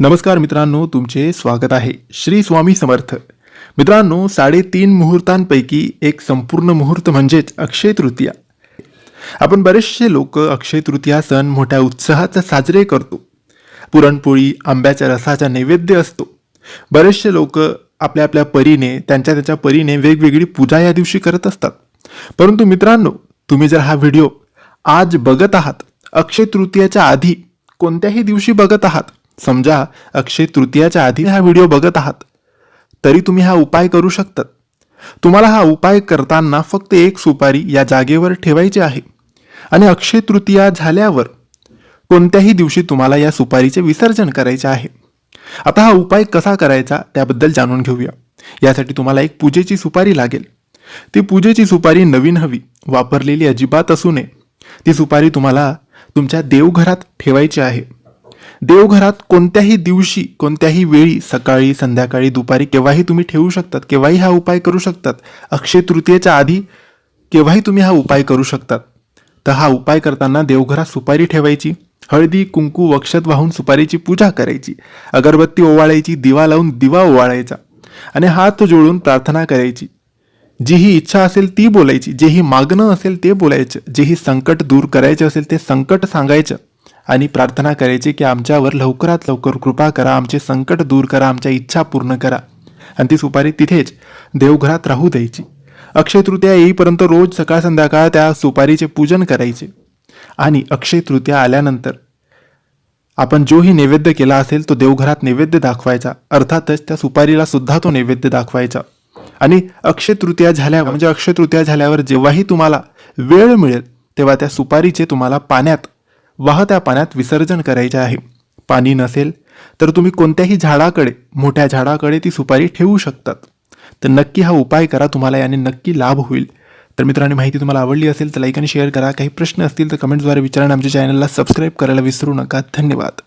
नमस्कार मित्रांनो तुमचे स्वागत आहे. श्री स्वामी समर्थ. मित्रांनो साडेतीन मुहूर्तांपैकी एक संपूर्ण मुहूर्त म्हणजेच अक्षय तृतीया. आपण बरेचसे लोक अक्षय तृतीया सण मोठ्या उत्साहात साजरे करतो. पुरणपोळी आंब्याच्या रसाचा नैवेद्य असतो. बरेचसे लोक आपल्या आपल्या परीने त्यांच्या त्याच्या परीने वेगवेगळी पूजा या दिवशी करत असतात. परंतु मित्रांनो तुम्ही जर हा व्हिडिओ आज बघत आहात अक्षय तृतीयाच्या आधी कोणत्याही दिवशी बघत आहात समजा अक्षय तृतीयाच्या आधी हा व्हिडिओ बघत आहात तरी तुम्ही हा उपाय करू शकतात. तुम्हाला हा उपाय करताना फक्त एक सुपारी या जागेवर ठेवायची आहे आणि अक्षय तृतीया झाल्यावर कोणत्याही दिवशी तुम्हाला या सुपारीचे विसर्जन करायचे आहे. आता हा उपाय कसा करायचा त्याबद्दल जाणून घेऊया. यासाठी तुम्हाला एक पूजेची सुपारी लागेल. ती पूजेची सुपारी नवीन हवी वापरलेली अजिबात असू नये. ती सुपारी तुम्हाला तुमच्या देवघरात ठेवायची आहे. देवघरात कोणत्याही दिवशी कोणत्याही वेळी सकाळी संध्याकाळी दुपारी केव्हाही तुम्ही ठेवू शकतात केव्हाही हा उपाय करू शकतात. अक्षय तृतीयेच्या आधी केव्हाही तुम्ही हा उपाय करू शकतात. तर हा उपाय करताना देवघरात सुपारी ठेवायची हळदी कुंकू वक्षत वाहून सुपारीची पूजा करायची अगरबत्ती ओवाळायची दिवा लावून दिवा ओवाळायचा आणि हात जोडून प्रार्थना करायची. जी ही इच्छा असेल ती बोलायची जे ही मागणं असेल ते बोलायचं जे ही संकट दूर करायचे असेल ते संकट सांगायचं. आणि प्रार्थना करायची की आमच्यावर लवकरात लवकर कृपा करा आमचे संकट दूर करा आमच्या इच्छा पूर्ण करा. आणि ती सुपारी तिथेच देवघरात राहू द्यायची. अक्षय तृतीया येईपर्यंत रोज सकाळ संध्याकाळ त्या सुपारीचे पूजन करायचे. आणि अक्षय तृतीया आल्यानंतर आपण जोही नैवेद्य केला असेल तो देवघरात नैवेद्य दाखवायचा. अर्थातच त्या सुपारीला सुद्धा तो नैवेद्य दाखवायचा. आणि अक्षय तृतीया झाल्यावर म्हणजे अक्षय तृतीया झाल्यावर जेव्हाही तुम्हाला वेळ मिळेल तेव्हा त्या सुपारीचे तुम्हाला पाण्यात वाहत्या पाण्यात विसर्जन करायचे आहे. पाणी नसेल तर तुम्ही कोणत्याही झाडाकडे मोठ्या झाडाकडे ती सुपारी ठेवू शकतात. तर नक्की हा उपाय करा तुम्हाला याने नक्की लाभ होईल. तर मित्रांनी माहिती तुम्हाला आवडली असेल तर लाईक आणि शेअर करा. काही प्रश्न असतील तर कमेंट्सद्वारे विचारा आणि आमच्या चॅनलला सबस्क्राईब करायला विसरू नका. धन्यवाद.